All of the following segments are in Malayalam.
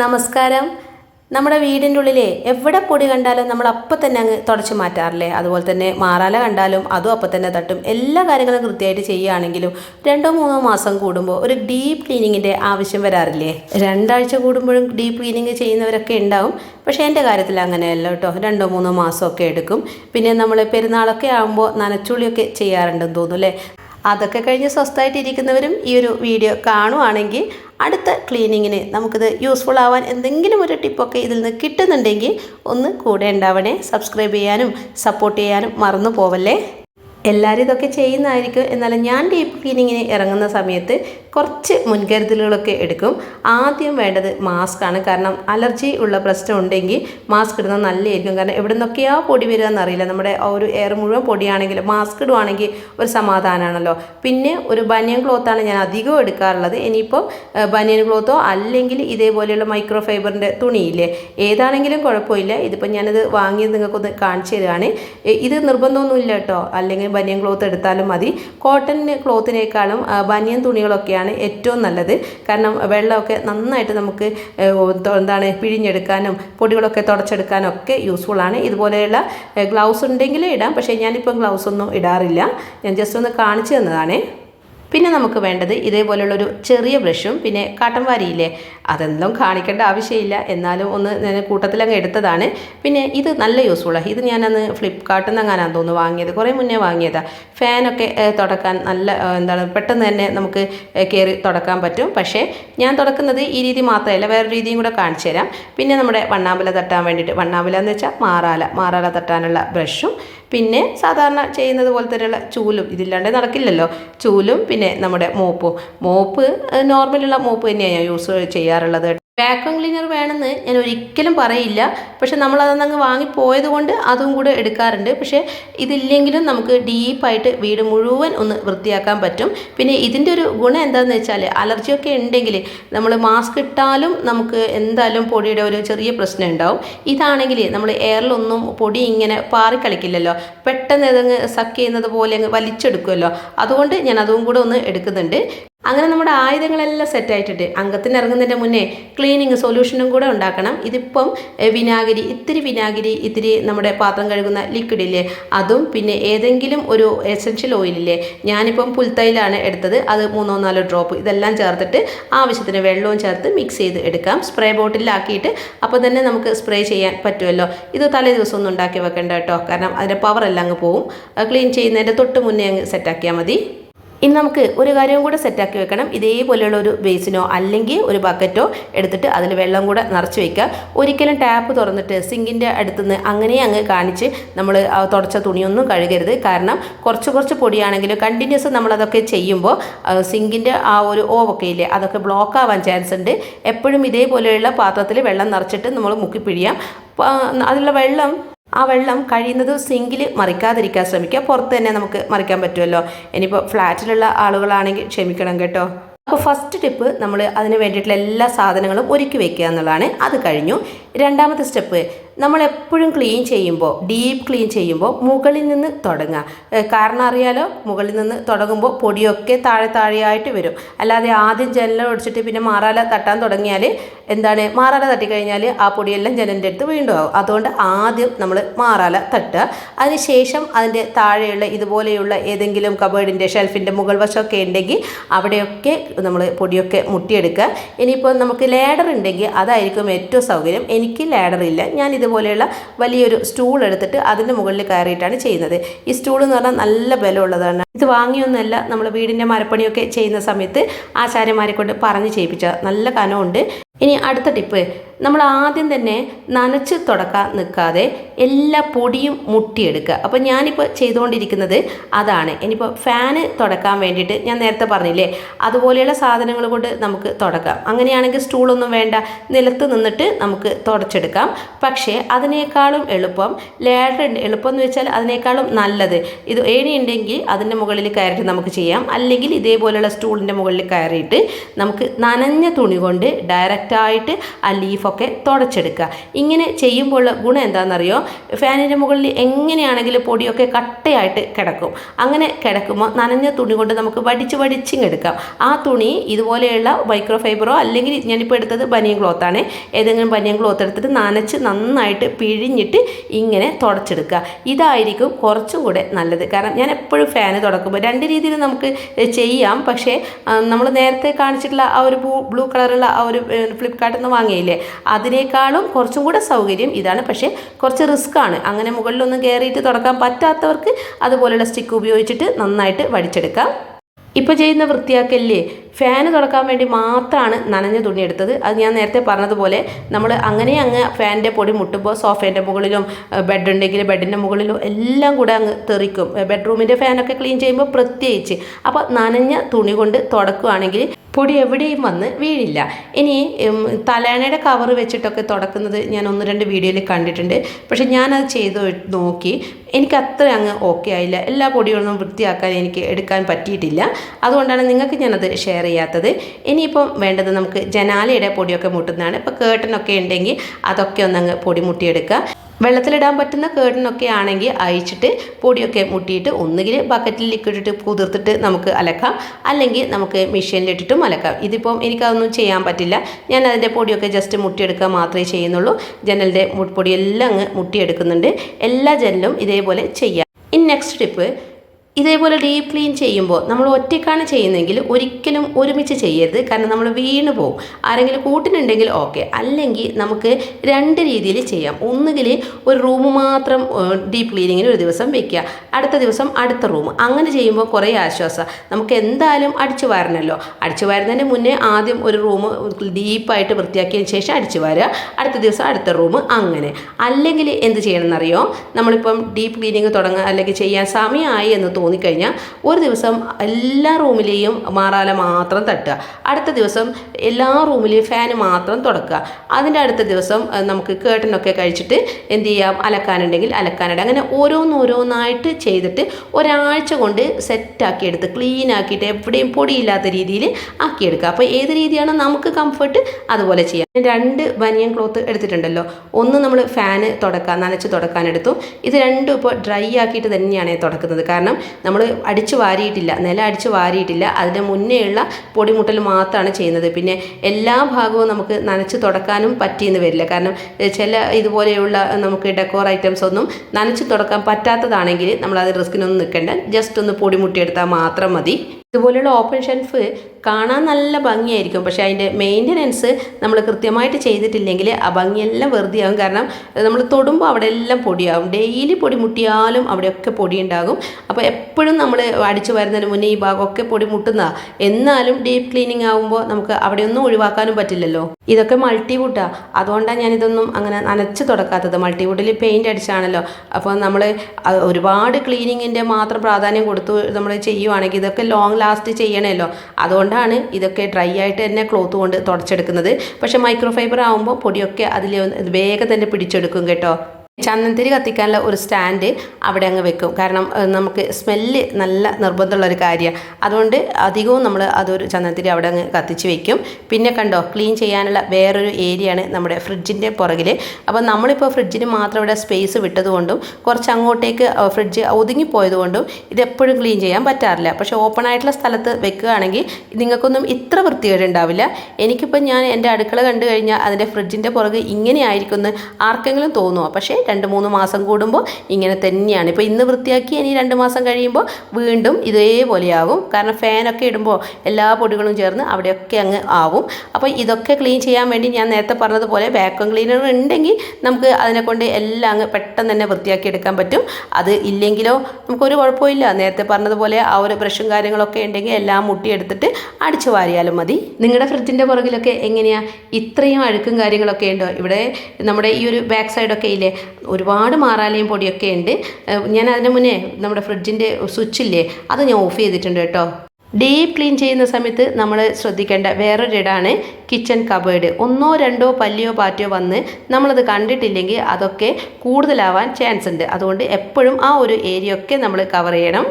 നമസ്കാരം. നമ്മുടെ വീടിന്റെ ഉള്ളിലെ എവിടെ പൊടി കണ്ടാലും നമ്മൾ അപ്പം തന്നെ അങ്ങ് തുടച്ച് മാറ്റാറില്ലേ? അതുപോലെ തന്നെ മാറാല കണ്ടാലും അതും അപ്പം തന്നെ തട്ടും. എല്ലാ കാര്യങ്ങളും കൃത്യമായിട്ട് ചെയ്യുകയാണെങ്കിലും രണ്ടോ മൂന്നോ മാസം കൂടുമ്പോൾ ഒരു ഡീപ്പ് ക്ലീനിങ്ങിന്റെ ആവശ്യം വരാറില്ലേ? രണ്ടാഴ്ച കൂടുമ്പോഴും ഡീപ്പ് ക്ലീനിങ് ചെയ്യുന്നവരൊക്കെ ഉണ്ടാവും. പക്ഷേ എന്റെ കാര്യത്തിൽ അങ്ങനെയല്ല കേട്ടോ. രണ്ടോ മൂന്നോ മാസമൊക്കെ എടുക്കും. പിന്നെ നമ്മൾ പെരുന്നാളൊക്കെ ആകുമ്പോൾ നനച്ചുള്ളിയൊക്കെ ചെയ്യാറുണ്ടെന്ന് തോന്നുന്നു അല്ലേ? അതൊക്കെ കഴിഞ്ഞ് സ്വസ്ഥമായിട്ടിരിക്കുന്നവരും ഈ ഒരു വീഡിയോ കാണുവാണെങ്കിൽ അടുത്ത ക്ലീനിങ്ങിന് നമുക്കിത് യൂസ്ഫുൾ ആവാൻ എന്തെങ്കിലും ഒരു ടിപ്പൊക്കെ ഇതിൽ നിന്ന് കിട്ടുന്നുണ്ടെങ്കിൽ ഒന്ന് കൂടെ ഉണ്ടാവണേ. സബ്സ്ക്രൈബ് ചെയ്യാനും സപ്പോർട്ട് ചെയ്യാനും മറന്നു പോവല്ലേ? എല്ലാവരും ഇതൊക്കെ ചെയ്യുന്നതായിരിക്കും. എന്നാലും ഞാൻ ഡീപ്പ് ക്ലീനിങ്ങിന് ഇറങ്ങുന്ന സമയത്ത് കുറച്ച് മുൻകരുതലുകളൊക്കെ എടുക്കും. ആദ്യം വേണ്ടത് മാസ്ക് ആണ്. കാരണം അലർജി ഉള്ള പ്രശ്നം ഉണ്ടെങ്കിൽ മാസ്ക് ഇടുന്നത് നല്ലതായിരിക്കും. കാരണം എവിടെ നിന്നൊക്കെയാ പൊടി വരിക എന്നറിയില്ല. നമ്മുടെ ഒരു എയർ മുഴുവൻ പൊടിയാണെങ്കിൽ മാസ്ക് ഇടുവാണെങ്കിൽ ഒരു സമാധാനമാണല്ലോ പിന്നെ ഒരു ബനിയൻ ക്ലോത്താണ് ഞാൻ അധികം എടുക്കാറുള്ളത്. ഇനിയിപ്പോൾ ബനിയൻ ക്ലോത്തോ അല്ലെങ്കിൽ ഇതേപോലെയുള്ള മൈക്രോ ഫൈബറിന്റെ തുണിയില്ലേ? ഏതാണെങ്കിലും കുഴപ്പമില്ല. ഇതിപ്പോൾ ഞാനിത് വാങ്ങിയത് നിങ്ങൾക്കൊന്ന് കാണിച്ചു തരികയാണ്. ഇത് നിർബന്ധമൊന്നുമില്ല കേട്ടോ. അല്ലെങ്കിൽ ബനിയൻ ക്ലോത്ത് എടുത്താലും മതി. കോട്ടൺ ക്ലോത്തിനേക്കാളും ബനിയൻ തുണികളൊക്കെയാണ് ഏറ്റവും നല്ലത്. കാരണം വെള്ളമൊക്കെ നന്നായിട്ട് നമുക്ക് എന്താണ് പിഴിഞ്ഞെടുക്കാനും പൊടികളൊക്കെ തുടച്ചെടുക്കാനും ഒക്കെ യൂസ്ഫുൾ ആണ്. ഇതുപോലെയുള്ള ഗ്ലൗസ് ഉണ്ടെങ്കിൽ ഇടാം. പക്ഷേ ഞാനിപ്പം ഗ്ലൗസ് ഒന്നും ഇടാറില്ല. ഞാൻ ജസ്റ്റ് ഒന്ന് കാണിച്ചു തന്നതാണ്. പിന്നെ നമുക്ക് വേണ്ടത് ഇതേപോലെയുള്ളൊരു ചെറിയ ബ്രഷും പിന്നെ കാട്ടൻ വാരിയില്ലേ അതെല്ലാം കാണിക്കേണ്ട ആവശ്യമില്ല. എന്നാലും ഒന്ന് ഞാൻ കൂട്ടത്തിൽ അങ്ങ് എടുത്തതാണ്. പിന്നെ ഇത് നല്ല യൂസ്ഫുള്ളാണ് ഇത് ഞാനന്ന് ഫ്ലിപ്കാർട്ടിൽ നിന്ന് അങ്ങനെയാണെന്ന് തോന്നുന്നു വാങ്ങിയത്. കുറേ മുന്നേ വാങ്ങിയതാണ് ഫാനൊക്കെ തുടക്കാൻ നല്ല എന്താണ് പെട്ടെന്ന് തന്നെ നമുക്ക് കയറി തുടക്കാൻ പറ്റും. പക്ഷേ ഞാൻ തുടക്കുന്നത് ഈ രീതി മാത്രമല്ല വേറെ രീതിയും കൂടെ കാണിച്ചു തരാം. പിന്നെ നമ്മുടെ വണ്ണാമ്പല തട്ടാൻ വേണ്ടിയിട്ട്. വണ്ണാമ്പല എന്ന് വെച്ചാൽ മാറാല. മാറാല തട്ടാനുള്ള ബ്രഷും. പിന്നെ സാധാരണ ചെയ്യുന്നത് പോലെ തന്നെയുള്ള ചൂലും. ഇതില്ലാണ്ട് നടക്കില്ലല്ലോ. ചൂലും പിന്നെ നമ്മുടെ മോപ്പും. മോപ്പ് നോർമലുള്ള മോപ്പ് തന്നെയാണ് ഞാൻ യൂസ് ചെയ്യാറുള്ളത്. വാക്വം ക്ലീനർ വേണമെന്ന് ഞാൻ ഒരിക്കലും പറയില്ല. പക്ഷെ നമ്മൾ അങ്ങ് വാങ്ങിപ്പോയത് കൊണ്ട് അതും കൂടെ എടുക്കാറുണ്ട്. പക്ഷേ ഇതില്ലെങ്കിലും നമുക്ക് ഡീപ്പായിട്ട് വീട് മുഴുവൻ ഒന്ന് വൃത്തിയാക്കാൻ പറ്റും. പിന്നെ ഇതിന്റെ ഒരു ഗുണം എന്താണെന്ന് വെച്ചാൽ അലർജിയൊക്കെ ഉണ്ടെങ്കിൽ നമ്മൾ മാസ്ക് ഇട്ടാലും നമുക്ക് എന്തായാലും പൊടിയുടെ ഒരു ചെറിയ പ്രശ്നം ഉണ്ടാവും. ഇതാണെങ്കിൽ നമ്മൾ എയറിലൊന്നും പൊടി ഇങ്ങനെ പാറിക്കളിക്കില്ലല്ലോ പെട്ടെന്ന് ഇതങ്ങ് സക്ക് ചെയ്യുന്നത് പോലെ അങ്ങ് വലിച്ചെടുക്കുമല്ലോ. അതുകൊണ്ട് ഞാൻ അതും കൂടെ ഒന്ന് എടുക്കുന്നുണ്ട്. അങ്ങനെ നമ്മുടെ ആയുധങ്ങളെല്ലാം സെറ്റായിട്ടിട്ട് അംഗത്തിന് ഇറങ്ങുന്നതിന്റെ മുന്നേ ക്ലീനിങ് സൊല്യൂഷനും കൂടെ ഉണ്ടാക്കണം. ഇതിപ്പം വിനാഗിരി ഇത്തിരി വിനാഗിരി ഇത്തിരി നമ്മുടെ പാത്രം കഴുകുന്ന ലിക്വിഡ് ഇല്ലേ? അതും പിന്നെ ഏതെങ്കിലും ഒരു എസൻഷ്യൽ ഓയിലില്ലേ ഞാനിപ്പം പുൽത്തൈലാണ് എടുത്തത്. അത് മൂന്നോ നാലോ ഡ്രോപ്പ് ഇതെല്ലാം ചേർത്തിട്ട് ആവശ്യത്തിന് വെള്ളവും ചേർത്ത് മിക്സ് ചെയ്ത് എടുക്കാം. സ്പ്രേ ബോട്ടിലാക്കിയിട്ട് അപ്പോൾ തന്നെ നമുക്ക് സ്പ്രേ ചെയ്യാൻ പറ്റുമല്ലോ. ഇത് തലേ ദിവസം ഒന്നും ഉണ്ടാക്കി വെക്കേണ്ട കേട്ടോ. കാരണം അതിന്റെ പവർ എല്ലാം അങ്ങ് പോവും. ക്ലീൻ ചെയ്യുന്നതിന്റെ തൊട്ട് മുന്നേ അങ്ങ് സെറ്റാക്കിയാൽ മതി. ഇനി നമുക്ക് ഒരു കാര്യവും കൂടെ സെറ്റാക്കി വെക്കണം. ഇതേപോലെയുള്ള ഒരു ബേസിനോ അല്ലെങ്കിൽ ഒരു ബക്കറ്റോ എടുത്തിട്ട് അതിൽ വെള്ളം കൂടെ നിറച്ച് വെക്കുക. ഒരിക്കലും ടാപ്പ് തുറന്നിട്ട് സിങ്കിന്റെ അടുത്തുനിന്ന് അങ്ങനെ അങ്ങ് കാണിച്ച് നമ്മൾ തുടച്ച തുണിയൊന്നും കഴുകരുത്. കാരണം കുറച്ച് കുറച്ച് പൊടിയാണെങ്കിലും കണ്ടിന്യൂസ് നമ്മളതൊക്കെ ചെയ്യുമ്പോൾ സിങ്കിന്റെ ആ ഒരു ഓവൊക്കെ ഇല്ലേ അതൊക്കെ ബ്ലോക്ക് ആവാൻ ചാൻസ് ഉണ്ട്. എപ്പോഴും ഇതേപോലെയുള്ള പാത്രത്തിൽ വെള്ളം നിറച്ചിട്ട് നമ്മൾ മുക്കിപ്പിഴിയാം അതിലുള്ള വെള്ളം ആ വെള്ളം കഴിയുന്നത് സിങ്കിൽ മറിക്കാതിരിക്കാൻ ശ്രമിക്കുക. പുറത്ത് തന്നെ നമുക്ക് മറിക്കാൻ പറ്റുമല്ലോ. ഇനിയിപ്പോൾ ഫ്ലാറ്റിലുള്ള ആളുകളാണെങ്കിൽ ക്ഷമിക്കണം കേട്ടോ. അപ്പോൾ ഫസ്റ്റ് ടിപ്പ് നമ്മൾ അതിന് വേണ്ടിയിട്ടുള്ള എല്ലാ സാധനങ്ങളും ഒരുക്കി വെക്കുക എന്നുള്ളതാണ്. അത് കഴിഞ്ഞു. രണ്ടാമത്തെ സ്റ്റെപ്പ് നമ്മൾ എപ്പോഴും ക്ലീൻ ചെയ്യുമ്പോൾ ഡീപ്പ് ക്ലീൻ ചെയ്യുമ്പോൾ മുകളിൽ നിന്ന് തുടങ്ങുക. കാരണം അറിയാലോ? മുകളിൽ നിന്ന് തുടങ്ങുമ്പോൾ പൊടിയൊക്കെ താഴെ താഴെയായിട്ട് വരും. അല്ലാതെ ആദ്യം ജനലം ഒടിച്ചിട്ട് പിന്നെ മാറാല തട്ടാൻ തുടങ്ങിയാൽ എന്താണ്? മാറാല തട്ടിക്കഴിഞ്ഞാൽ ആ പൊടിയെല്ലാം ജനലിന്റെ അടുത്ത് വീണ്ടും ആവും. അതുകൊണ്ട് ആദ്യം നമ്മൾ മാറാല തട്ടുക. അതിനുശേഷം അതിന്റെ താഴെയുള്ള ഇതുപോലെയുള്ള ഏതെങ്കിലും കബേർഡിന്റെ ഷെൽഫിന്റെ മുകൾ വശമൊക്കെ ഉണ്ടെങ്കിൽ അവിടെയൊക്കെ നമ്മൾ പൊടിയൊക്കെ മുട്ടിയെടുക്കുക. ഇനിയിപ്പോൾ നമുക്ക് ലാഡർ ഉണ്ടെങ്കിൽ അതായിരിക്കും ഏറ്റവും സൗകര്യം. എനിക്ക് ലാഡർ ഇല്ല ഞാൻ ഇതുപോലെയുള്ള വലിയൊരു സ്റ്റൂൾ എടുത്തിട്ട് അതിന്റെ മുകളിൽ കയറിയിട്ടാണ് ചെയ്യുന്നത്. ഈ സ്റ്റൂൾ എന്ന് പറഞ്ഞാൽ നല്ല ബലമുള്ളതാണ്. ഇത് വാങ്ങിയൊന്നുമല്ല നമ്മൾ വീടിന്റെ മരപ്പണിയൊക്കെ ചെയ്യുന്ന സമയത്ത് ആചാര്യന്മാരെ കൊണ്ട് പറഞ്ഞ് ചെയ്യിപ്പിച്ച നല്ല കനമുണ്ട്. ഇനി അടുത്ത ടിപ്പ്. നമ്മൾ ആദ്യം തന്നെ നനച്ച് തുടക്കാൻ നിൽക്കാതെ എല്ലാ പൊടിയും മുട്ടിയെടുക്കുക. അപ്പോൾ ഞാനിപ്പോൾ ചെയ്തുകൊണ്ടിരിക്കുന്നത് അതാണ്. ഇനിയിപ്പോൾ ഫാന് തുടക്കാൻ വേണ്ടിയിട്ട് ഞാൻ നേരത്തെ പറഞ്ഞില്ലേ? അതുപോലെയുള്ള സാധനങ്ങൾ കൊണ്ട് നമുക്ക് തുടക്കാം. അങ്ങനെയാണെങ്കിൽ സ്റ്റൂളൊന്നും വേണ്ട. നിലത്ത് നിന്നിട്ട് നമുക്ക് തുടച്ചെടുക്കാം. പക്ഷേ അതിനേക്കാളും എളുപ്പം ലേഡർ എളുപ്പം എന്ന് വെച്ചാൽ അതിനേക്കാളും നല്ലത്. ഇത് ഏണിയുണ്ടെങ്കിൽ അതിന്റെ മുകളിൽ കയറിയിട്ട് നമുക്ക് ചെയ്യാം. അല്ലെങ്കിൽ ഇതേപോലെയുള്ള സ്റ്റൂളിന്റെ മുകളിൽ കയറിയിട്ട് നമുക്ക് നനഞ്ഞ തുണി കൊണ്ട് ഡയറക്റ്റായിട്ട് ആ ലീഫൊക്കെ ഒക്കെ തുടച്ചെടുക്കുക. ഇങ്ങനെ ചെയ്യുമ്പോൾ ഗുണം എന്താണെന്നറിയോ? ഫാനിന്റെ മുകളിൽ എങ്ങനെയാണെങ്കിലും പൊടിയൊക്കെ കട്ടയായിട്ട് കിടക്കും. അങ്ങനെ കിടക്കുമ്പോൾ നനഞ്ഞ തുണി കൊണ്ട് നമുക്ക് വടിച്ച് വടിച്ചും എടുക്കാം ആ തുണി ഇതുപോലെയുള്ള മൈക്രോ ഫൈബറോ അല്ലെങ്കിൽ ഞാനിപ്പോൾ എടുത്തത് ബനിയൻ ക്ലോത്താണ് ഏതെങ്കിലും ബനിയൻ ക്ലോത്ത് എടുത്തിട്ട് നനച്ച് നന്നായിട്ട് പിഴിഞ്ഞിട്ട് ഇങ്ങനെ തുടച്ചെടുക്കുക. ഇതായിരിക്കും കുറച്ചും കൂടെ നല്ലത്. കാരണം ഞാൻ എപ്പോഴും ഫാന് തുടക്കുമ്പോൾ രണ്ട് രീതിയിൽ നമുക്ക് ചെയ്യാം. പക്ഷേ നമ്മൾ നേരത്തെ കാണിച്ചിട്ടുള്ള ആ ഒരു ബ്ലൂ കളറുള്ള ആ ഒരു ഫ്ലിപ്കാർട്ടിൽ നിന്ന് വാങ്ങിയില്ലേ? അതിനേക്കാളും കുറച്ചും കൂടെ സൗകര്യം ഇതാണ്. പക്ഷേ കുറച്ച് റിസ്ക് ആണ്. അങ്ങനെ മുകളിലൊന്നും കയറിയിട്ട് തുടക്കാൻ പറ്റാത്തവർക്ക് അതുപോലെയുള്ള സ്റ്റിക്ക് ഉപയോഗിച്ചിട്ട് നന്നായിട്ട് വടിച്ചെടുക്കാം. ഇപ്പോൾ ചെയ്യുന്ന വൃത്തിയാക്കലില്ലേ ഫാന് തുടക്കാൻ വേണ്ടി മാത്രമാണ് നനഞ്ഞ തുണി എടുത്തത്. അത് ഞാൻ നേരത്തെ പറഞ്ഞതുപോലെ നമ്മൾ അങ്ങനെ അങ്ങ് ഫാനിന്റെ പൊടി മുട്ടുമ്പോൾ സോഫേന്റെ മുകളിലും ബെഡ് ഉണ്ടെങ്കിൽ ബെഡിന്റെ മുകളിലും എല്ലാം കൂടെ അങ്ങ് തെറിക്കും. ബെഡ്റൂമിന്റെ ഫാനൊക്കെ ക്ലീൻ ചെയ്യുമ്പോൾ പ്രത്യേകിച്ച്. അപ്പോൾ നനഞ്ഞ തുണി കൊണ്ട് തുടക്കുകയാണെങ്കിൽ പൊടി എവിടെയും വന്ന് വീഴില്ല. ഇനി തലേണയുടെ കവർ വെച്ചിട്ടൊക്കെ തുടക്കുന്നത് ഞാൻ ഒന്ന് രണ്ട് വീഡിയോയിൽ കണ്ടിട്ടുണ്ട്. പക്ഷേ ഞാനത് ചെയ്ത് നോക്കി. എനിക്ക് അത്ര അങ്ങ് ഓക്കെ ആയില്ല. എല്ലാ പൊടികളൊന്നും വൃത്തിയാക്കാൻ എനിക്ക് എടുക്കാൻ പറ്റിയിട്ടില്ല. അതുകൊണ്ടാണ് നിങ്ങൾക്ക് ഞാനത് ഷെയർ ചെയ്യാത്തത് ഇനിയിപ്പം വേണ്ടത് നമുക്ക് ജനാലയുടെ പൊടിയൊക്കെ മുട്ടുന്നതാണ്. ഇപ്പോൾ കേട്ടനൊക്കെ ഉണ്ടെങ്കിൽ അതൊക്കെ ഒന്ന് ഒന്നങ്ങ് പൊടി മുട്ടിയെടുക്കുക. വെള്ളത്തിലിടാൻ പറ്റുന്ന കേടിനൊക്കെ ആണെങ്കിൽ അഴിച്ചിട്ട് പൊടിയൊക്കെ മുട്ടിയിട്ട് ഒന്നുകിൽ ബക്കറ്റിൽ ലിക്വിഡ് ഇട്ട് കുതിർത്തിട്ട് നമുക്ക് അലക്കാം. അല്ലെങ്കിൽ നമുക്ക് മെഷീനിലിട്ടിട്ടും അലക്കാം. ഇതിപ്പം എനിക്കതൊന്നും ചെയ്യാൻ പറ്റില്ല. ഞാൻ അതിന്റെ പൊടിയൊക്കെ ജസ്റ്റ് മുട്ടിയെടുക്കുക മാത്രമേ ചെയ്യുന്നുള്ളൂ. ജനലിന്റെ പൊടിയെല്ലാം അങ്ങ് മുട്ടിയെടുക്കുന്നുണ്ട്. എല്ലാ ജനലും ഇതേപോലെ ചെയ്യാം. ഇൻ നെക്സ്റ്റ് ടിപ്പ് ഇതേപോലെ ഡീപ്പ് ക്ലീൻ ചെയ്യുമ്പോൾ നമ്മൾ ഒറ്റയ്ക്കാണ് ചെയ്യുന്നതെങ്കിൽ ഒരിക്കലും ഒരുമിച്ച് ചെയ്യരുത്. കാരണം നമ്മൾ വീണ് പോകും. ആരെങ്കിലും കൂട്ടിനുണ്ടെങ്കിൽ ഓക്കെ. അല്ലെങ്കിൽ നമുക്ക് രണ്ട് രീതിയിൽ ചെയ്യാം. ഒന്നുകിൽ ഒരു റൂം മാത്രം ഡീപ്പ് ക്ലീനിങ്ങിന് ഒരു ദിവസം വെക്കുക. അടുത്ത ദിവസം അടുത്ത റൂം. അങ്ങനെ ചെയ്യുമ്പോൾ കുറേ ആശ്വാസം. നമുക്ക് എന്തായാലും അടിച്ചു വാരണമല്ലോ. അടിച്ചു വാരുന്നതിന് മുന്നേ ആദ്യം ഒരു റൂം ഡീപ്പായിട്ട് വൃത്തിയാക്കിയതിന് ശേഷം അടിച്ചു വാരുക. അടുത്ത ദിവസം അടുത്ത റൂം അങ്ങനെ. അല്ലെങ്കിൽ എന്ത് ചെയ്യണമെന്നറിയോ? നമ്മളിപ്പം ഡീപ്പ് ക്ലീനിങ് തുടങ്ങുക അല്ലെങ്കിൽ ചെയ്യാൻ സമയമായി എന്ന് തോന്നിക്കഴിഞ്ഞാൽ ഒരു ദിവസം എല്ലാ റൂമിലെയും മാറാല മാത്രം തട്ടുക. അടുത്ത ദിവസം എല്ലാ റൂമിലെയും ഫാന് മാത്രം തുടക്കുക. അതിന്റെ അടുത്ത ദിവസം നമുക്ക് കേട്ടനൊക്കെ കഴിച്ചിട്ട് എന്ത് ചെയ്യാം? അലക്കാനുണ്ടെങ്കിൽ അലക്കാനിടുക അങ്ങനെ ഓരോന്നോരോന്നായിട്ട് ചെയ്തിട്ട് ഒരാഴ്ച കൊണ്ട് സെറ്റാക്കി എടുത്ത് ക്ലീൻ ആക്കിയിട്ട് എവിടെയും പൊടിയില്ലാത്ത രീതിയിൽ ആക്കിയെടുക്കുക അപ്പോൾ ഏത് രീതിയാണ് നമുക്ക് കംഫർട്ട് അതുപോലെ ചെയ്യാം. രണ്ട് ബനിയൻ ക്ലോത്ത് എടുത്തിട്ടുണ്ടല്ലോ. ഒന്ന് നമ്മൾ ഫാന് തുടക്കാൻ നനച്ച് തുടക്കാൻ എടുത്തു. ഇത് രണ്ടും ഇപ്പോൾ ഡ്രൈ ആക്കിയിട്ട് തന്നെയാണ് തുടക്കുന്നത്. കാരണം നമ്മൾ അടിച്ച് വാരിയിട്ടില്ല നില അടിച്ച് വാരിയിട്ടില്ല അതിന് മുന്നേയുള്ള പൊടിമുട്ടൽ മാത്രമാണ് ചെയ്യുന്നത്. പിന്നെ എല്ലാ ഭാഗവും നമുക്ക് നനച്ച് തുടക്കാനും പറ്റിയെന്ന് വരില്ല. കാരണം ചില ഇതുപോലെയുള്ള നമുക്ക് ഡെക്കോർ ഐറ്റംസ് ഒന്നും നനച്ച് തുടക്കാൻ പറ്റാത്തതാണെങ്കിൽ നമ്മൾ അത് റിസ്കിനൊന്നും നിൽക്കേണ്ട. ജസ്റ്റ് ഒന്ന് പൊടിമുട്ടിയെടുത്താൽ മാത്രം മതി. ഇതുപോലെയുള്ള ഓപ്പൺ ഷെൽഫ് കാണാൻ നല്ല ഭംഗിയായിരിക്കും. പക്ഷേ അതിന്റെ മെയിന്റനൻസ് നമ്മൾ കൃത്യമായിട്ട് ചെയ്തിട്ടില്ലെങ്കിൽ ആ ഭംഗിയെല്ലാം വെറുതെയാകും. കാരണം നമ്മൾ തൊടുമ്പോൾ അവിടെ എല്ലാം പൊടിയാകും. ഡെയിലി പൊടി മുട്ടിയാലും അവിടെയൊക്കെ പൊടി ഉണ്ടാകും അപ്പോൾ എപ്പോഴും നമ്മൾ അടിച്ചു വരുന്നതിന് മുന്നേ ഈ ഭാഗമൊക്കെ പൊടി മുട്ടുന്ന എന്നാലും ഡീപ്പ് ക്ലീനിങ് ആകുമ്പോൾ നമുക്ക് അവിടെയൊന്നും ഒഴിവാക്കാനും പറ്റില്ലല്ലോ. ഇതൊക്കെ മൾട്ടിവുഡാണ് അതുകൊണ്ടാണ് ഞാനിതൊന്നും അങ്ങനെ നനച്ച് തുടക്കാത്തത്. മൾട്ടിവുഡിൽ പെയിന്റ് അടിച്ചാണല്ലോ. അപ്പോൾ നമ്മൾ ഒരുപാട് ക്ലീനിങ്ങിന്റെ മാത്രം പ്രാധാന്യം കൊടുത്തു നമ്മൾ ചെയ്യുവാണെങ്കിൽ ഇതൊക്കെ ലോങ് ലാസ്റ്റ് ചെയ്യണമല്ലോ അതുകൊണ്ടാണ് ഇതൊക്കെ ഡ്രൈ ആയിട്ട് തന്നെ ക്ലോത്ത് കൊണ്ട് തുടച്ചെടുക്കുന്നത്. പക്ഷേ മൈക്രോ ഫൈബർ ആകുമ്പോൾ പൊടിയൊക്കെ അതിൽ വേഗം തന്നെ പിടിച്ചെടുക്കും കേട്ടോ. ചന്ദനത്തിരി കത്തിക്കാനുള്ള ഒരു സ്റ്റാൻഡ് അവിടെ അങ്ങ് വെക്കും. കാരണം നമുക്ക് സ്മെല്ല് നല്ല നിർബന്ധമുള്ള ഒരു കാര്യമാണ്. അതുകൊണ്ട് അധികവും നമ്മൾ അതൊരു ചന്ദനത്തിരി അവിടെ അങ്ങ് കത്തിച്ച് വെക്കും. പിന്നെ കണ്ടോ ക്ലീൻ ചെയ്യാനുള്ള വേറൊരു ഏരിയയാണ് നമ്മുടെ ഫ്രിഡ്ജിന്റെ പുറകിൽ അപ്പോൾ നമ്മളിപ്പോൾ ഫ്രിഡ്ജിന് മാത്രം ഇവിടെ സ്പേസ് വിട്ടതുകൊണ്ടും കുറച്ച് അങ്ങോട്ടേക്ക് ഫ്രിഡ്ജ് ഒതുങ്ങിപ്പോയതുകൊണ്ടും ഇതെപ്പോഴും ക്ലീൻ ചെയ്യാൻ പറ്റാറില്ല. പക്ഷേ ഓപ്പൺ ആയിട്ടുള്ള സ്ഥലത്ത് വെക്കുകയാണെങ്കിൽ നിങ്ങൾക്കൊന്നും ഇത്ര വൃത്തികേട് ഉണ്ടാവില്ല. എനിക്കിപ്പോൾ ഞാൻ എന്റെ അടുക്കള കണ്ടു കഴിഞ്ഞാൽ അതിന്റെ ഫ്രിഡ്ജിന്റെ പുറകെ ഇങ്ങനെ ആയിരിക്കും എന്ന് ആർക്കെങ്കിലും തോന്നുമോ പക്ഷേ രണ്ട് മൂന്ന് മാസം കൂടുമ്പോൾ ഇങ്ങനെ തന്നെയാണ്. ഇപ്പോൾ ഇന്ന് വൃത്തിയാക്കി ഇനി രണ്ട് മാസം കഴിയുമ്പോൾ വീണ്ടും ഇതേപോലെയാകും കാരണം ഫാനൊക്കെ ഇടുമ്പോൾ എല്ലാ പൊടികളും ചേർന്ന് അവിടെയൊക്കെ അങ്ങ് ആവും. അപ്പോൾ ഇതൊക്കെ ക്ലീൻ ചെയ്യാൻ വേണ്ടി ഞാൻ നേരത്തെ പറഞ്ഞതുപോലെ വാക്വം ക്ലീനർ ഉണ്ടെങ്കിൽ നമുക്ക് അതിനെ കൊണ്ട് എല്ലാം അങ്ങ് പെട്ടെന്ന് തന്നെ വൃത്തിയാക്കി എടുക്കാൻ പറ്റും. അത് ഇല്ലെങ്കിലോ നമുക്കൊരു കുഴപ്പമില്ല. നേരത്തെ പറഞ്ഞതുപോലെ ആ ഒരു ബ്രഷും കാര്യങ്ങളൊക്കെ ഉണ്ടെങ്കിൽ എല്ലാം മുട്ടിയെടുത്തിട്ട് അടിച്ചു വാരിയാലും മതി. നിങ്ങളുടെ ഫ്രിഡ്ജിന്റെ പുറകിലൊക്കെ എങ്ങനെയാണ് ഇത്രയും അഴുക്കും കാര്യങ്ങളൊക്കെ ഉണ്ടോ? ഇവിടെ നമ്മുടെ ഈ ഒരു ബാക്ക് സൈഡൊക്കെ ഇല്ലേ? ഒരുപാട് മാറാലയും പൊടിയൊക്കെ ഉണ്ട്. ഞാൻ അതിന് മുന്നേ നമ്മുടെ ഫ്രിഡ്ജിന്റെ സ്വിച്ചില്ലേ അത് ഞാൻ ഓഫ് ചെയ്തിട്ടുണ്ട് കേട്ടോ. ഡീപ്പ് ക്ലീൻ ചെയ്യുന്ന സമയത്ത് നമ്മൾ ശ്രദ്ധിക്കേണ്ട വേറൊരു ഇടാണ് കിച്ചൺ കബേർഡ് ഒന്നോ രണ്ടോ പല്ലിയോ പാറ്റിയോ വന്ന് നമ്മളത് കണ്ടിട്ടില്ലെങ്കിൽ അതൊക്കെ കൂടുതലാവാൻ ചാൻസ് ഉണ്ട്. അതുകൊണ്ട് എപ്പോഴും ആ ഒരു ഏരിയ ഒക്കെ നമ്മൾ കവർ ചെയ്യണം.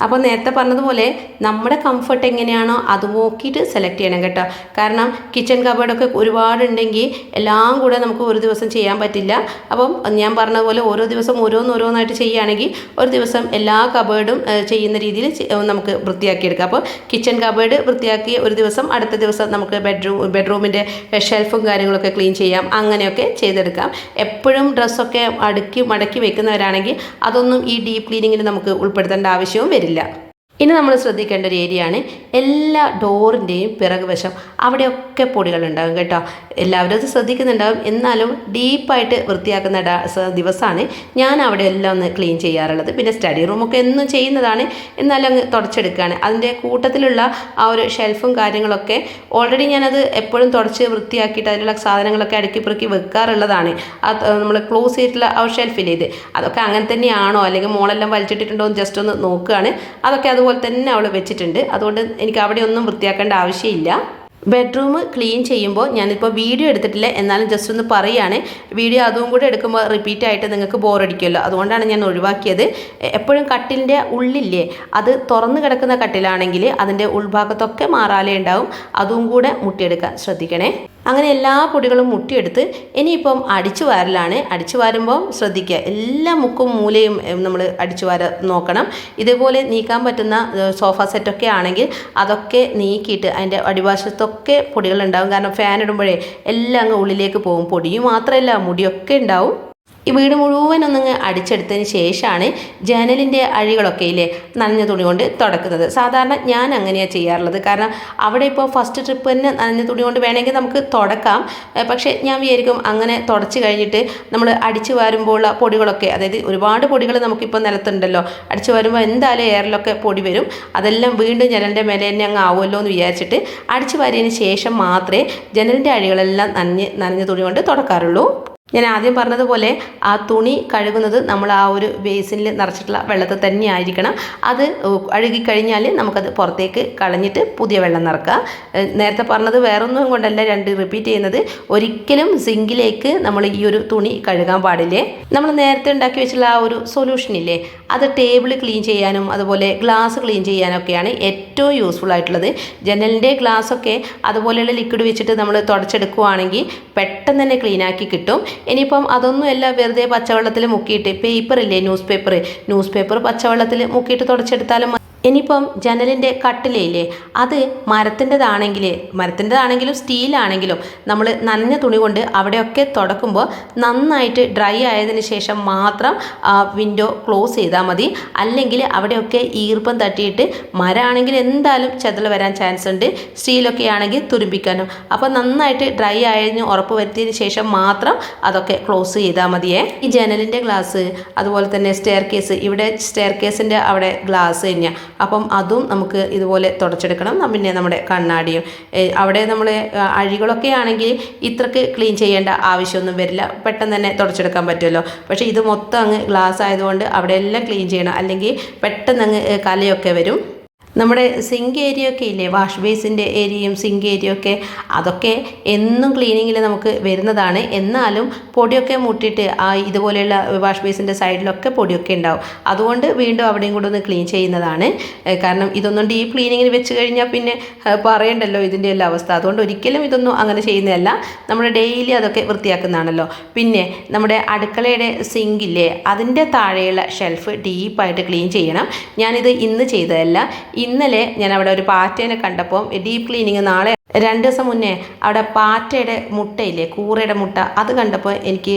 അപ്പോൾ നേരത്തെ പറഞ്ഞതുപോലെ നമ്മുടെ കംഫർട്ട് എങ്ങനെയാണോ അത് നോക്കിയിട്ട് സെലക്ട് ചെയ്യണം കേട്ടോ. കാരണം കിച്ചൺ കബേർഡൊക്കെ ഒരുപാടുണ്ടെങ്കിൽ എല്ലാം കൂടെ നമുക്ക് ഒരു ദിവസം ചെയ്യാൻ പറ്റില്ല. അപ്പം ഞാൻ പറഞ്ഞതുപോലെ ഓരോ ദിവസം ഓരോന്നോരോന്നായിട്ട് ചെയ്യുകയാണെങ്കിൽ ഒരു ദിവസം എല്ലാ കബേർഡും ചെയ്യുന്ന രീതിയിൽ നമുക്ക് വൃത്തിയാക്കിയെടുക്കാം. അപ്പോൾ കിച്ചൺ കബേർഡ് വൃത്തിയാക്കി ഒരു ദിവസം അടുത്ത ദിവസം നമുക്ക് ബെഡ്റൂം ബെഡ്റൂമിന്റെ ഷെൽഫും കാര്യങ്ങളൊക്കെ ക്ലീൻ ചെയ്യാം. അങ്ങനെയൊക്കെ ചെയ്തെടുക്കാം. എപ്പോഴും ഡ്രസ്സൊക്കെ അടുക്കി മടക്കി വെക്കുന്നവരാണെങ്കിൽ അതൊന്നും ഈ ഡീപ്പ് ക്ലീനിങ്ങിൽ നമുക്ക് ഉൾപ്പെടുത്തേണ്ട ആവശ്യവും വരില്ല. ഇനി നമ്മൾ ശ്രദ്ധിക്കേണ്ട ഒരു ഏരിയ ആണ് എല്ലാ ഡോറിന്റെയും പിറകുവശം അവിടെയൊക്കെ പൊടികൾ പൊടികളുണ്ടാകും കേട്ടോ. എല്ലാവരും അത് ശ്രദ്ധിക്കുന്നുണ്ടാകും എന്നാലും ഡീപ്പായിട്ട് വൃത്തിയാക്കുന്ന ദിവസമാണ് ഞാൻ അവിടെ എല്ലാം ഒന്ന് ക്ലീൻ ചെയ്യാറുള്ളത്. പിന്നെ സ്റ്റഡി റൂമൊക്കെ എന്നും ചെയ്യുന്നതാണ്. എന്നാലും അങ്ങ് തുടച്ചെടുക്കുകയാണ്. അതിന്റെ കൂട്ടത്തിലുള്ള ആ ഒരു ഷെൽഫും കാര്യങ്ങളൊക്കെ ഓൾറെഡി ഞാനത് എപ്പോഴും തുടച്ച് വൃത്തിയാക്കിയിട്ട് അതിലുള്ള സാധനങ്ങളൊക്കെ അടുക്കി പെറുക്കി വെക്കാറുള്ളതാണ്. അത് നമ്മൾ ക്ലോസ് ചെയ്തിട്ടുള്ള ആ ഷെൽഫിന്റെ ഇത്? അതൊക്കെ അങ്ങനെ തന്നെയാണോ? അല്ലെങ്കിൽ മോളെല്ലാം വലിച്ചിട്ടിട്ടുണ്ടോ എന്ന് ജസ്റ്റ് ഒന്ന് നോക്കുകയാണ്. അതൊക്കെ അതുപോലെ തന്നെ അവൾ വെച്ചിട്ടുണ്ട്. അതുകൊണ്ട് എനിക്ക് അവിടെ ഒന്നും വൃത്തിയാക്കേണ്ട ആവശ്യമില്ല. ബെഡ്റൂം ക്ലീൻ ചെയ്യുമ്പോൾ ഞാനിപ്പോൾ വീഡിയോ എടുത്തിട്ടില്ല. എന്നാലും ജസ്റ്റ് ഒന്ന് പറയുകയാണ്. വീഡിയോ അതും കൂടെ എടുക്കുമ്പോൾ റിപ്പീറ്റ് ആയിട്ട് നിങ്ങൾക്ക് ബോറടിക്കുമല്ലോ അതുകൊണ്ടാണ് ഞാൻ ഒഴിവാക്കിയത്. എപ്പോഴും കട്ടിലിന്റെ ഉള്ളില്ലേ? അത് തുറന്നു കിടക്കുന്ന കട്ടിലാണെങ്കിൽ അതിന്റെ ഉൾഭാഗത്തൊക്കെ മാറാലേ ഉണ്ടാവും. അതും കൂടെ മുട്ടിയെടുക്കാൻ ശ്രദ്ധിക്കണേ. അങ്ങനെ എല്ലാ പൊടികളും മുട്ടിയെടുത്ത് ഇനിയിപ്പം അടിച്ചു വാരലാണ്. അടിച്ചു വാരുമ്പോൾ ശ്രദ്ധിക്കുക. എല്ലാ മുക്കും മൂലയും നമ്മൾ അടിച്ചു വാര നോക്കണം. ഇതേപോലെ നീക്കാൻ പറ്റുന്ന സോഫ സെറ്റൊക്കെ ആണെങ്കിൽ അതൊക്കെ നീക്കിയിട്ട് അതിന്റെ അടിവശത്തൊക്കെ പൊടികളുണ്ടാവും. കാരണം ഫാൻ ഇടുമ്പോഴേ എല്ലാം അങ്ങ് ഉള്ളിലേക്ക് പോകും. പൊടിയും മാത്രമല്ല മുടിയൊക്കെ ഉണ്ടാവും. ഈ വീട് മുഴുവൻ ഒന്നങ്ങ് അടിച്ചെടുത്തതിന് ശേഷമാണ് ജനലിന്റെ അഴികളൊക്കെ ഇല്ലേ നനഞ്ഞ തുണി കൊണ്ട് തുടക്കുന്നത്. സാധാരണ ഞാൻ അങ്ങനെയാണ് ചെയ്യാറുള്ളത്. കാരണം അവിടെ ഇപ്പോൾ ഫസ്റ്റ് ട്രിപ്പ് തന്നെ നനഞ്ഞ തുണി കൊണ്ട് വേണമെങ്കിൽ നമുക്ക് തുടക്കാം. പക്ഷേ ഞാൻ വിചാരിക്കും അങ്ങനെ തുടച്ച് കഴിഞ്ഞിട്ട് നമ്മൾ അടിച്ചു വാരുമ്പോഴുള്ള പൊടികളൊക്കെ അതായത് ഒരുപാട് പൊടികൾ നമുക്കിപ്പോൾ നിലത്തുണ്ടല്ലോ. അടിച്ചു വരുമ്പോൾ എന്തായാലും എയറിലൊക്കെ പൊടി വരും. അതെല്ലാം വീണ്ടും ജനലിന്റെ മേലെ തന്നെ അങ്ങ് ആവുമല്ലോ എന്ന് വിചാരിച്ചിട്ട് അടിച്ചു വാരിയതിന് ശേഷം മാത്രമേ ജനലിന്റെ അഴികളെല്ലാം നനഞ്ഞ് നനഞ്ഞ തുണി കൊണ്ട് തുടക്കാറുള്ളൂ. ഞാൻ ആദ്യം പറഞ്ഞതുപോലെ ആ തുണി കഴുകുന്നത് നമ്മൾ ആ ഒരു ബേസിനിൽ നിറച്ചിട്ടുള്ള വെള്ളത്തിൽ തന്നെ ആയിരിക്കണം. അത് അഴുകിക്കഴിഞ്ഞാൽ നമുക്കത് പുറത്തേക്ക് കളഞ്ഞിട്ട് പുതിയ വെള്ളം നിറക്കുക. നേരത്തെ പറഞ്ഞത് വേറൊന്നും കൊണ്ടല്ല രണ്ട് റിപ്പീറ്റ് ചെയ്യുന്നത്. ഒരിക്കലും സിങ്കിലേക്ക് നമ്മൾ ഈ ഒരു തുണി കഴുകാൻ പാടില്ലേ? നമ്മൾ നേരത്തെ ഉണ്ടാക്കി വെച്ചിട്ടുള്ള ആ ഒരു സൊല്യൂഷൻ ഇല്ലേ? അത് ടേബിൾ ക്ലീൻ ചെയ്യാനും അതുപോലെ ഗ്ലാസ് ക്ലീൻ ചെയ്യാനൊക്കെയാണ് ഏറ്റവും യൂസ്ഫുൾ ആയിട്ടുള്ളത്. ജനലിന്റെ ഗ്ലാസ്സൊക്കെ അതുപോലെയുള്ള ലിക്വിഡ് വെച്ചിട്ട് നമ്മൾ തുടച്ചെടുക്കുവാണെങ്കിൽ പെട്ടെന്ന് തന്നെ ക്ലീനാക്കി കിട്ടും. ഇനിയിപ്പം അതൊന്നുമല്ല വെറുതെ പച്ചവെള്ളത്തിൽ മുക്കിയിട്ട് പേപ്പറില്ലേ ന്യൂസ് പേപ്പർ ന്യൂസ് പേപ്പർ പച്ചവെള്ളത്തിൽ മുക്കിയിട്ട് തുടച്ചെടുത്താലും. ഇനിയിപ്പം ജനലിന്റെ കട്ടിലയില്ലേ അത് മരത്തിന്റെതാണെങ്കിൽ മരത്തിന്റെതാണെങ്കിലും സ്റ്റീലാണെങ്കിലും നമ്മൾ നനഞ്ഞ തുണി കൊണ്ട് അവിടെയൊക്കെ തുടക്കുമ്പോൾ നന്നായിട്ട് ഡ്രൈ ആയതിന് ശേഷം മാത്രം വിൻഡോ ക്ലോസ് ചെയ്താൽ മതി. അല്ലെങ്കിൽ അവിടെയൊക്കെ ഈർപ്പം തട്ടിയിട്ട് മരമാണെങ്കിൽ എന്തായാലും ചെതൽ വരാൻ ചാൻസ് ഉണ്ട്. സ്റ്റീലൊക്കെ ആണെങ്കിൽ തുരുമ്പിക്കാനും. അപ്പോൾ നന്നായിട്ട് ഡ്രൈ ആയതിന് ഉറപ്പ് വരുത്തിയതിന് ശേഷം മാത്രം അതൊക്കെ ക്ലോസ് ചെയ്താൽ മതിയേ. ഈ ജനലിന്റെ ഗ്ലാസ് അതുപോലെ തന്നെ സ്റ്റെയർ കേസ് ഇവിടെ സ്റ്റെയർ കേസിന്റെ അവിടെ ഗ്ലാസ് തന്നെയാണ് അപ്പം അതും നമുക്ക് ഇതുപോലെ തുടച്ചെടുക്കണം. പിന്നെ നമ്മുടെ കണ്ണാടിയും. അവിടെ നമ്മൾ അഴികളൊക്കെ ആണെങ്കിൽ ഇത്രക്ക് ക്ലീൻ ചെയ്യേണ്ട ആവശ്യമൊന്നും വരില്ല. പെട്ടെന്ന് തന്നെ തുടച്ചെടുക്കാൻ പറ്റുമല്ലോ. പക്ഷേ ഇത് മൊത്തം അങ്ങ് ഗ്ലാസ് ആയതുകൊണ്ട് അവിടെ എല്ലാം ക്ലീൻ ചെയ്യണം. അല്ലെങ്കിൽ പെട്ടെന്ന് അങ്ങ് കലയൊക്കെ വരും. നമ്മുടെ സിങ്ക് ഏരിയ ഒക്കെ ഇല്ലേ? വാഷ് ബേസിന്റെ ഏരിയയും സിങ്ക് ഏരിയ ഒക്കെ. അതൊക്കെ എന്നും ക്ലീനിങ്ങിൽ നമുക്ക് വരുന്നതാണ്. എന്നാലും പൊടിയൊക്കെ മുട്ടിയിട്ട് ആ ഇതുപോലെയുള്ള വാഷ് ബേസിന്റെ സൈഡിലൊക്കെ പൊടിയൊക്കെ ഉണ്ടാവും. അതുകൊണ്ട് വീണ്ടും അവിടെയും കൂടെ ഒന്ന് ക്ലീൻ ചെയ്യുന്നതാണ്. കാരണം ഇതൊന്നും ഡീപ്പ് ക്ലീനിങ്ങിന് വെച്ച് കഴിഞ്ഞാൽ പിന്നെ പറയണ്ടല്ലോ ഇതിന്റെ എല്ലാ അവസ്ഥ. അതുകൊണ്ട് ഒരിക്കലും ഇതൊന്നും അങ്ങനെ ചെയ്യുന്നതല്ല. നമ്മൾ ഡെയിലി അതൊക്കെ വൃത്തിയാക്കുന്നതാണല്ലോ. പിന്നെ നമ്മുടെ അടുക്കളയുടെ സിങ്കില്ലേ അതിന്റെ താഴെയുള്ള ഷെൽഫ് ഡീപ്പായിട്ട് ക്ലീൻ ചെയ്യണം. ഞാനിത് ഇന്ന് ചെയ്തതല്ല. ഇന്നലെ ഞാൻ അവിടെ ഒരു പാറ്റേനെ കണ്ടപ്പോൾ ഡീപ്പ് ക്ലീനിങ് നാളെ രണ്ട് ദിവസം മുന്നേ അവിടെ പാറ്റയുടെ മുട്ടയില്ലേ കൂറയുടെ മുട്ട അത് കണ്ടപ്പോൾ എനിക്ക്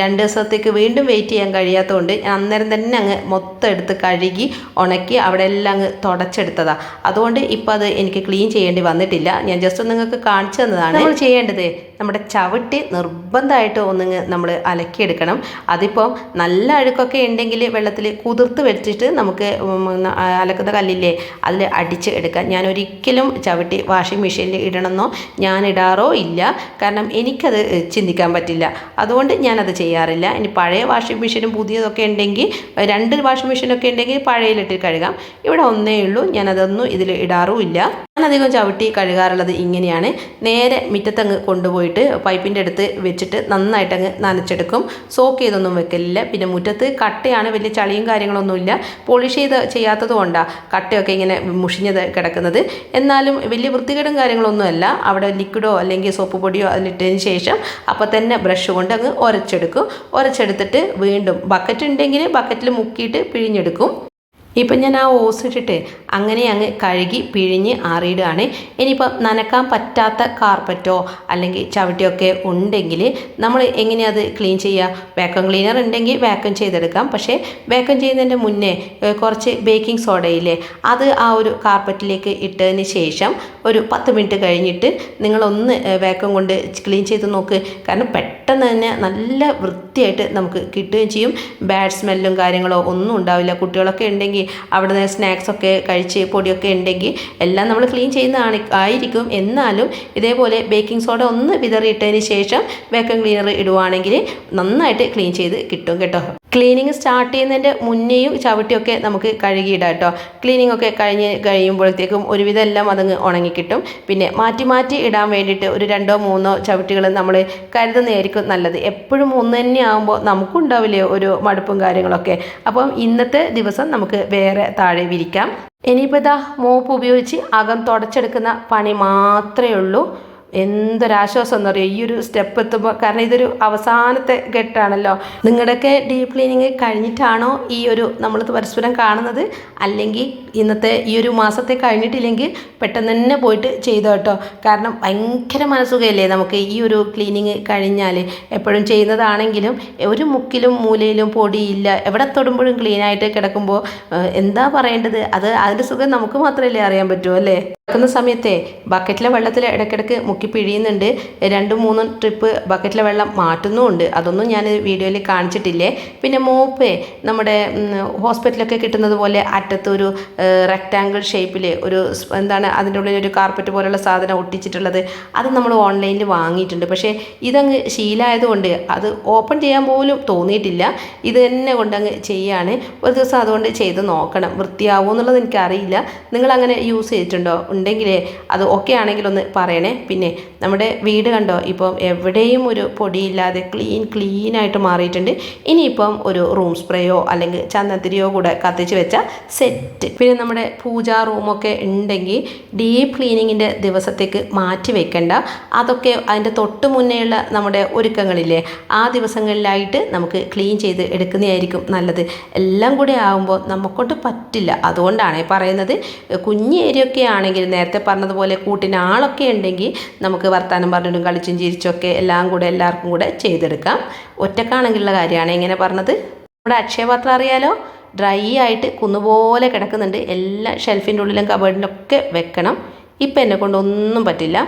രണ്ട് ദിവസത്തേക്ക് വീണ്ടും വെയിറ്റ് ചെയ്യാൻ കഴിയാത്തതുകൊണ്ട് ഞാൻ അന്നേരം തന്നെ അങ്ങ് മൊത്തം എടുത്ത് കഴുകി ഉണക്കി അവിടെ എല്ലാം അങ്ങ് തുടച്ചെടുത്തതാണ് അതുകൊണ്ട് ഇപ്പോൾ അത് എനിക്ക് ക്ലീൻ ചെയ്യേണ്ടി വന്നിട്ടില്ല. ഞാൻ ജസ്റ്റ് ഒന്ന് നിങ്ങൾക്ക് കാണിച്ചു തന്നതാണ്. നമ്മൾ ചെയ്യേണ്ടത് നമ്മുടെ ചവിട്ടി നിർബന്ധമായിട്ട് ഒന്നിങ്ങ് നമ്മൾ അലക്കിയെടുക്കണം. അതിപ്പം നല്ല അഴുക്കൊക്കെ ഉണ്ടെങ്കിൽ വെള്ളത്തിൽ കുതിർത്ത് വെച്ചിട്ട് നമുക്ക് അലക്കുന്ന കല്ലില്ലേ അതിൽ അടിച്ച് എടുക്കാം. ഞാൻ ഒരിക്കലും ചവിട്ടി വാഷിംഗ് മെഷീനിൽ ഇടണമെന്നോ ഞാൻ ഇടാറോ ഇല്ല. കാരണം എനിക്കത് ചിന്തിക്കാൻ പറ്റില്ല. അതുകൊണ്ട് ഞാനത് ചെയ്യാറില്ല. ഇനി പഴയ വാഷിംഗ് മെഷീനും പുതിയതൊക്കെ ഉണ്ടെങ്കിൽ രണ്ട് വാഷിംഗ് മെഷീനൊക്കെ ഉണ്ടെങ്കിൽ പഴയതിലിട്ട് കഴുകാം. ഇവിടെ ഒന്നേ ഉള്ളൂ. ഞാനതൊന്നും ഇതിൽ ഇടാറും ഇല്ല ഞാൻ അധികം ചവിട്ടി കഴുകാറുള്ളത് ഇങ്ങനെയാണ്. നേരെ മുറ്റത്തങ്ങ് കൊണ്ടുപോയിട്ട് പൈപ്പിന്റെ അടുത്ത് വെച്ചിട്ട് നന്നായിട്ടങ്ങ് നനച്ചെടുക്കും. സോക്ക് ചെയ്തൊന്നും വെക്കലില്ല. പിന്നെ മുറ്റത്ത് കട്ടയാണ് വലിയ ചളിയും കാര്യങ്ങളൊന്നുമില്ല. പോളിഷ് ചെയ്ത് ചെയ്യാത്തത് കൊണ്ടാണ് കട്ടയൊക്കെ ഇങ്ങനെ മുഷിഞ്ഞത് കിടക്കുന്നത്. എന്നാലും വലിയ വൃത്തികേടും കാര്യങ്ങളൊന്നുമല്ല. അവിടെ ലിക്വിഡോ അല്ലെങ്കിൽ സോപ്പ് പൊടിയോ അതിലിട്ടതിന് ശേഷം അപ്പോൾ തന്നെ ബ്രഷ് കൊണ്ട് അങ്ങ് ഉരച്ചെടുക്കും ഉരച്ചെടുത്തിട്ട് വീണ്ടും ബക്കറ്റ് ഉണ്ടെങ്കിൽ ബക്കറ്റിൽ മുക്കിയിട്ട് പിഴിഞ്ഞെടുക്കും. ഇപ്പം ഞാൻ ആ ഓസ് ഇട്ടിട്ട് അങ്ങനെ അങ്ങ് കഴുകി പിഴിഞ്ഞ് ആറിയിടുകയാണ്. ഇനിയിപ്പം നനക്കാൻ പറ്റാത്ത കാർപ്പറ്റോ അല്ലെങ്കിൽ ചവിട്ടിയൊക്കെ ഉണ്ടെങ്കിൽ നമ്മൾ എങ്ങനെയാണ് അത് ക്ലീൻ ചെയ്യുക? വാക്വം ക്ലീനർ ഉണ്ടെങ്കിൽ വാക്വം ചെയ്തെടുക്കാം. പക്ഷേ വാക്വം ചെയ്യുന്നതിന്റെ മുന്നേ കുറച്ച് ബേക്കിംഗ് സോഡയില്ലേ അത് ആ ഒരു കാർപ്പറ്റിലേക്ക് ഇട്ടതിന് ശേഷം ഒരു പത്ത് മിനിറ്റ് കഴിഞ്ഞിട്ട് നിങ്ങളൊന്ന് വാക്വം കൊണ്ട് ക്ലീൻ ചെയ്ത് നോക്ക്. കാരണം പെട്ടെന്ന് തന്നെ നല്ല വൃത്തിയായിട്ട് നമുക്ക് കിട്ടുകയും ചെയ്യും. ബാഡ് സ്മെല്ലും കാര്യങ്ങളോ ഒന്നും ഉണ്ടാവില്ല. കുട്ടികളൊക്കെ ഉണ്ടെങ്കിൽ അവിടെ സ്നാക്സ് ഒക്കെ കഴിച്ച് പൊടിയൊക്കെ ഉണ്ടെങ്കിൽ എല്ലാം നമ്മൾ ക്ലീൻ ചെയ്യുന്നതാണ് ആയിരിക്കും. എന്നാലും ഇതേപോലെ ബേക്കിംഗ് സോഡ ഒന്ന് വിതറിയിട്ടതിന് ശേഷം വേക്കം ക്ലീനർ ഇടുവാണെങ്കിൽ നന്നായിട്ട് ക്ലീൻ ചെയ്ത് കിട്ടും കേട്ടോ. ക്ലീനിങ് സ്റ്റാർട്ട് ചെയ്യുന്നതിന്റെ മുന്നേയും ചവിട്ടിയൊക്കെ നമുക്ക് കഴുകിയിടാം കേട്ടോ. ക്ലീനിങ് ഒക്കെ കഴിഞ്ഞ് കഴിയുമ്പോഴത്തേക്കും ഒരുവിധം എല്ലാം അതങ്ങ് ഉണങ്ങിക്കിട്ടും. പിന്നെ മാറ്റി മാറ്റി ഇടാൻ വേണ്ടിയിട്ട് ഒരു രണ്ടോ മൂന്നോ ചവിട്ടികൾ നമ്മൾ കരുതുന്നതായിരിക്കും നല്ലത്. എപ്പോഴും ഒന്ന് തന്നെ ആകുമ്പോൾ നമുക്കുണ്ടാവില്ലേ ഒരു മടുപ്പും കാര്യങ്ങളൊക്കെ. അപ്പം ഇന്നത്തെ ദിവസം നമുക്ക് വേറെ താഴെ വിരിക്കാം. ഇനിയിപ്പോൾ ഇതാ മോപ്പ് ഉപയോഗിച്ച് അകം തുടച്ചെടുക്കുന്ന പണി മാത്രമേ ഉള്ളൂ. എന്തൊരാശ്വാസം എന്ന് പറയുക ഈ ഒരു സ്റ്റെപ്പ് എത്തുമ്പോൾ കാരണം ഇതൊരു അവസാനത്തെ ഘട്ടമാണല്ലോ. നിങ്ങളുടെയൊക്കെ ഡീപ്പ് ക്ലീനിങ് കഴിഞ്ഞിട്ടാണോ ഈ ഒരു നമ്മൾ പരസ്പരം കാണുന്നത്? അല്ലെങ്കിൽ ഇന്നത്തെ ഈ ഒരു മാസത്തെ കഴിഞ്ഞിട്ടില്ലെങ്കിൽ പെട്ടെന്ന് തന്നെ പോയിട്ട് ചെയ്തോ കേട്ടോ. കാരണം ഭയങ്കര മനസ്സുഖയല്ലേ നമുക്ക് ഈ ഒരു ക്ലീനിങ് കഴിഞ്ഞാൽ എപ്പോഴും ചെയ്യുന്നതാണെങ്കിലും ഒരു മുക്കിലും മൂലയിലും പൊടിയില്ല. എവിടെ തൊടുമ്പോഴും ക്ലീനായിട്ട് കിടക്കുമ്പോൾ എന്താ പറയേണ്ടത്? അത് അതിന്റെ സുഖം നമുക്ക് മാത്രമല്ലേ അറിയാൻ പറ്റൂ അല്ലേ? കിടക്കുന്ന സമയത്തെ ബക്കറ്റിലെ വെള്ളത്തിൽ ഇടയ്ക്കിടയ്ക്ക് മുക്കി പിഴിയുന്നുണ്ട്. രണ്ട് മൂന്ന് ട്രിപ്പ് ബക്കറ്റിലെ വെള്ളം മാറ്റുന്നുമുണ്ട്. അതൊന്നും ഞാൻ വീഡിയോയിൽ കാണിച്ചിട്ടില്ലേ? പിന്നെ മോപ്പ് നമ്മുടെ ഹോസ്പിറ്റലൊക്കെ കിട്ടുന്നത് പോലെ അറ്റത്തൊരു റെക്റ്റാങ്കിൾ ഷേപ്പിൽ ഒരു എന്താണ് അതിന്റെ ഉള്ളിൽ ഒരു കാർപ്പറ്റ് പോലുള്ള സാധനം ഒട്ടിച്ചിട്ടുള്ളത് അത് നമ്മൾ ഓൺലൈനിൽ വാങ്ങിയിട്ടുണ്ട്. പക്ഷേ ഇതങ്ങ് ശീലമായതുകൊണ്ട് അത് ഓപ്പൺ ചെയ്യാൻ പോലും തോന്നിയിട്ടില്ല. ഇത് തന്നെ കൊണ്ടങ്ങ് ചെയ്യാണ്. ഒരു ദിവസം അതുകൊണ്ട് ചെയ്ത് നോക്കണം. വൃത്തിയാവുമോ എന്നുള്ളത് എനിക്കറിയില്ല. നിങ്ങളങ്ങനെ യൂസ് ചെയ്തിട്ടുണ്ടോ? ഉണ്ടെങ്കിൽ അത് ഓക്കെ ആണെങ്കിൽ ഒന്ന് പറയണേ. പിന്നെ നമ്മുടെ വീട് കണ്ടോ? ഇപ്പം എവിടെയും ഒരു പൊടിയില്ലാതെ ക്ലീൻ ക്ലീൻ ആയിട്ട് മാറിയിട്ടുണ്ട്. ഇനിയിപ്പം ഒരു റൂം സ്പ്രേയോ അല്ലെങ്കിൽ ചന്ദനത്തിരിയോ കൂടെ കത്തിച്ച് വെച്ചാൽ സെറ്റ്. പിന്നെ നമ്മുടെ പൂജാ റൂമൊക്കെ ഉണ്ടെങ്കിൽ ഡീപ്പ് ക്ലീനിങ്ങിന്റെ ദിവസത്തേക്ക് മാറ്റി വെക്കേണ്ട. അതൊക്കെ അതിന്റെ തൊട്ട് മുന്നേയുള്ള നമ്മുടെ ഒരുക്കങ്ങളില്ലേ? ആ ദിവസങ്ങളിലായിട്ട് നമുക്ക് ക്ലീൻ ചെയ്ത് എടുക്കുന്നതായിരിക്കും നല്ലത്. എല്ലാം കൂടെ ആകുമ്പോൾ നമുക്കൊണ്ട് പറ്റില്ല. അതുകൊണ്ടാണ് പറയുന്നത്. കുഞ്ഞ് ഏരിയൊക്കെ ആണെങ്കിൽ നേരത്തെ പറഞ്ഞതുപോലെ കൂട്ടിന് ആളൊക്കെ ഉണ്ടെങ്കിൽ നമുക്ക് വർത്താനം പറഞ്ഞിട്ടും കളിച്ചും ചിരിച്ചൊക്കെ എല്ലാം കൂടെ എല്ലാവർക്കും കൂടെ ചെയ്തെടുക്കാം. ഒറ്റക്കാണെങ്കിലുള്ള കാര്യമാണ് ഇങ്ങനെ പറഞ്ഞത്. നമ്മുടെ അക്ഷയപാത്രം അറിയാലോ? ഡ്രൈ ആയിട്ട് കുന്നുപോലെ കിടക്കുന്നുണ്ട്. എല്ലാ ഷെൽഫിന്റെ ഉള്ളിലും കബേർഡിലും ഒക്കെ വെക്കണം. ഇപ്പം എന്നെ കൊണ്ട് ഒന്നും പറ്റില്ല.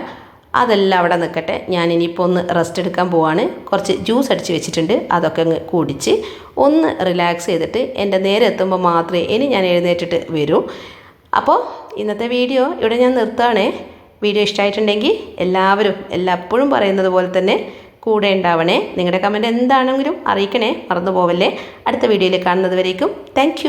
അതെല്ലാം അവിടെ നിൽക്കട്ടെ. ഞാൻ ഇനിയിപ്പോൾ ഒന്ന് റെസ്റ്റ് എടുക്കാൻ പോവാണ്. കുറച്ച് ജ്യൂസ് അടിച്ച് വെച്ചിട്ടുണ്ട്. അതൊക്കെ അങ്ങ് കുടിച്ച് ഒന്ന് റിലാക്സ് ചെയ്തിട്ട് എന്റെ നേരെ എത്തുമ്പോൾ മാത്രമേ ഇനി ഞാൻ എഴുന്നേറ്റിട്ട് വരൂ. അപ്പോൾ ഇന്നത്തെ വീഡിയോ ഇവിടെ ഞാൻ നിർത്തുകയാണേ. വീഡിയോ ഇഷ്ടമായിട്ടുണ്ടെങ്കിൽ എല്ലാവരും എല്ലായ്പ്പോഴും പറയുന്നത് പോലെ തന്നെ കൂടെ ഉണ്ടാവണേ. നിങ്ങളുടെ കമന്റ് എന്താണെങ്കിലും അറിയിക്കണേ. മറന്നു പോവല്ലേ അടുത്ത വീഡിയോയിൽ കാണുന്നത് വരേക്കും. താങ്ക്